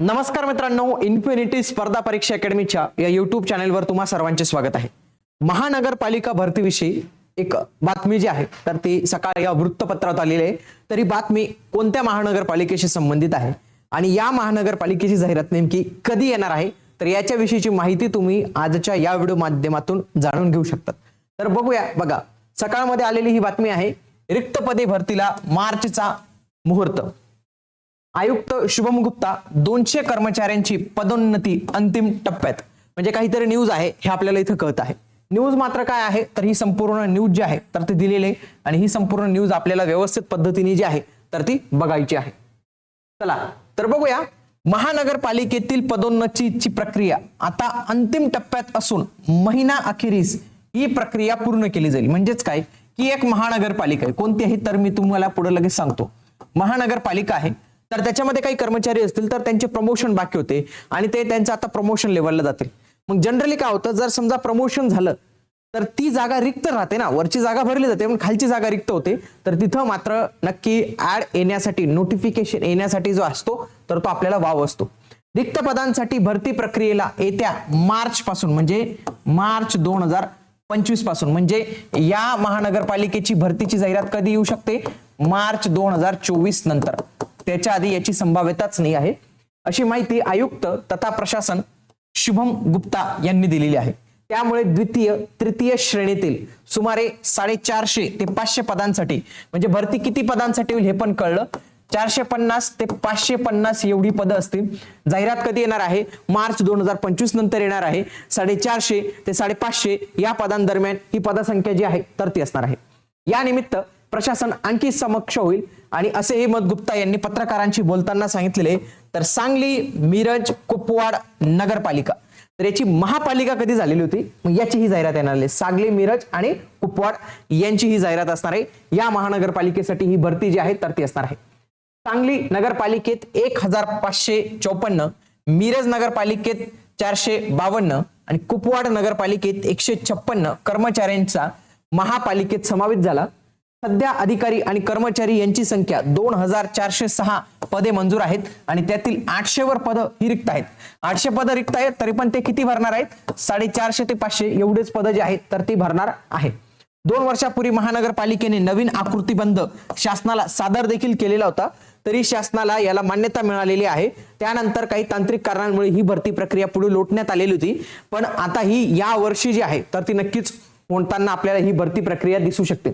नमस्कार मित्रांनो इन्फिनिटी स्पर्धा परीक्षा अकॅडमीच्या या युट्यूब चॅनेलवर तुम्हा सर्वांचे स्वागत आहे. महानगरपालिका भरतीविषयी एक बातमी जी आहे तर ती सकाळी या वृत्तपत्रात आलेली आहे. तरी बातमी कोणत्या महानगरपालिकेशी संबंधित आहे? आणि या महानगरपालिकेची जाहिरात नेमकी कधी येणार आहे? तर याच्याविषयीची माहिती तुम्ही आजच्या या व्हिडिओ माध्यमातून जाणून घेऊ शकतात. तर बघूया बघा सकाळमध्ये आलेली ही बातमी आहे रिक्त पदे भरतीला मार्चचा मुहूर्त. आयुक्त शुभम गुप्ता दोनशे कर्मचाऱ्यांची पदोन्नती अंतिम टप्प्यात. म्हणजे काहीतरी न्यूज आहे हे आपल्याला इथं कळत आहे. न्यूज मात्र काय आहे तर ही संपूर्ण न्यूज जी आहे तर ती दिलेली आहे. आणि ही संपूर्ण न्यूज आपल्याला व्यवस्थित पद्धतीने जी आहे तर ती बघायची आहे. चला तर बघूया. महानगरपालिकेतील पदोन्नतीची प्रक्रिया आता अंतिम टप्प्यात असून महिना अखेरीस ही प्रक्रिया पूर्ण केली जाईल. म्हणजेच काय? की एक महानगरपालिका आहे. कोणती आहे तर मी तुम्हाला पुढे लगेच सांगतो. महानगरपालिका आहे. तर त्याच्यामध्ये काही कर्मचारी असतील तर त्यांचे प्रमोशन बाकी होते आणि ते त्यांचं आता प्रमोशन लेवलला जातील. मग जनरली काय होतं जर समजा प्रमोशन झालं तर ती जागा रिक्त राहते ना. वरची जागा भरली जाते पण खालची जागा रिक्त होते. तर तिथं मात्र नक्की ऍड येण्यासाठी नोटिफिकेशन येण्यासाठी जो असतो तर तो आपल्याला वाव असतो. रिक्त पदांसाठी भरती प्रक्रियेला येत्या मार्च पासून म्हणजे मार्च दोन हजार पंचवीसपासून म्हणजे या महानगरपालिकेची भरतीची जाहिरात कधी येऊ शकते? मार्च दोन हजार चोवीस नंतर. त्याच्या आधी याची संभाव्यताच नाही आहे. अशी माहिती आयुक्त तथा प्रशासन शुभम गुप्ता यांनी दिलेली आहे. त्यामुळे द्वितीय तृतीय श्रेणीतील सुमारे साडेचारशे ते पाचशे पदांसाठी म्हणजे भरती किती पदांसाठी होईल हे पण कळलं. चारशे पन्नास ते पाचशे पन्नास एवढी पदं असतील. जाहिरात कधी येणार आहे? मार्च दोन हजार पंचवीस नंतर येणार आहे. साडेचारशे ते साडेपाचशे या पदांदरम्यान ही पदसंख्या जी आहे तर ती असणार आहे. या निमित्त प्रशासन आणखी समक्ष होईल. आणि असे हे मत गुप्ता यांनी पत्रकारांशी बोलताना सांगितलेले तर सांगली मिरज कुपवाड नगरपालिका. तर याची महापालिका कधी झालेली होती? मग याची ही जाहिरात येणार आहे. सांगली मिरज आणि कुपवाड यांची ही जाहिरात असणार आहे. या महानगरपालिकेसाठी ही भरती जी आहे तर ती असणार आहे. सांगली नगरपालिकेत एक हजार पाचशे चौपन्न मिरज नगरपालिकेत चारशे बावन्न आणि कुपवाड नगरपालिकेत एकशे छप्पन्न कर्मचाऱ्यांचा महापालिकेत समावेश झाला. सध्या अधिकारी आणि कर्मचारी यांची संख्या दोन हजार चारशे सहा पदे मंजूर आहेत आणि त्यातील आठशे वर ही रिक्त आहेत. आठशे पद रिक्त आहेत तरी पण ते किती भरणार आहेत? साडेचारशे ते पाचशे एवढेच पद जे आहेत तर ती भरणार आहेत दोन वर्षापूर्वी महानगरपालिकेने नवीन आकृतीबंध शासनाला सादर देखील केलेला होता. तरी शासनाला याला मान्यता मिळालेली आहे. त्यानंतर काही तांत्रिक कारणांमुळे ही भरती प्रक्रिया पुढे लोटण्यात आलेली होती. पण आता ही या वर्षी जी आहे तर ती नक्कीच कोणताना आपल्याला ही भरती प्रक्रिया दिसू शकते.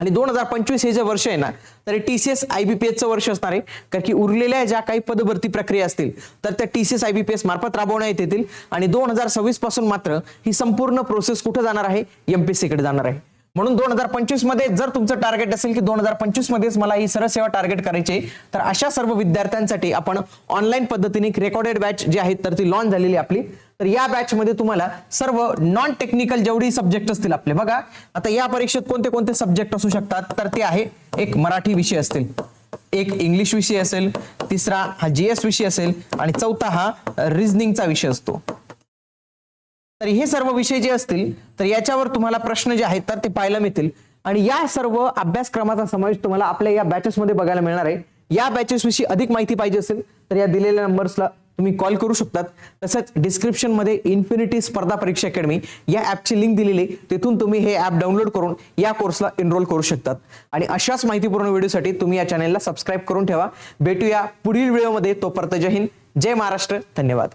आणि दोन हजार पंचवीस हे जे वर्ष आहे ना तर T C S I B P एसचं वर्ष असणार आहे. कारण की उरलेल्या ज्या काही पदभरती प्रक्रिया असतील तर त्या T C S I B P S मार्फत राबवण्यात येतील. आणि दोन हजार सव्वीसपासून मात्र ही संपूर्ण प्रोसेस कुठे जाणार आहे? एमपीसीकडे जाणार आहे. म्हणून दोन हजार पंचवीसमध्ये जर तुमचं टार्गेट असेल की दोन हजार पंचवीस मध्येच मला ही सरळ सेवा टार्गेट करायची आहे, तर अशा सर्व विद्यार्थ्यांसाठी आपण ऑनलाईन पद्धतीने रेकॉर्डेड बॅच जी आहे तर ती लॉन्च झालेली आहे आपली. तर या बॅचमध्ये तुम्हाला सर्व नॉन टेक्निकल जेवढी सब्जेक्ट असतील आपले बघा. आता या परीक्षेत कोणते कोणते सब्जेक्ट असू शकतात? तर ते आहे एक मराठी विषय असतील. एक इंग्लिश विषय असेल तिसरा हा जीएस विषय असेल आणि चौथा हा रिझनिंगचा विषय असतो. तर हे सर्व विषय जे असतील तर याच्यावर तुम्हाला प्रश्न जे आहेत तर ते पाहायला मिळतील. आणि या सर्व अभ्यासक्रमाचा समावेश तुम्हाला आपल्या या बॅचेस मध्ये बघायला मिळणार आहे. या बॅचेस विषयी अधिक माहिती पाहिजे असेल तर या दिलेल्या नंबर्सला तुम्ही कॉल करू शकतात. तसंच डिस्क्रिप्शनमध्ये इन्फिनिटी स्पर्धा परीक्षा अकॅडमी या ऍपची लिंक दिलेली तिथून तुम्ही हे ऍप डाउनलोड करून या कोर्सला एनरोल करू शकतात. आणि अशाच माहितीपूर्ण व्हिडिओसाठी तुम्ही या चॅनलला सबस्क्राईब करून ठेवा. भेटूया पुढील व्हिडिओमध्ये तोपर्यंत जय हिंद. जय महाराष्ट्र. धन्यवाद.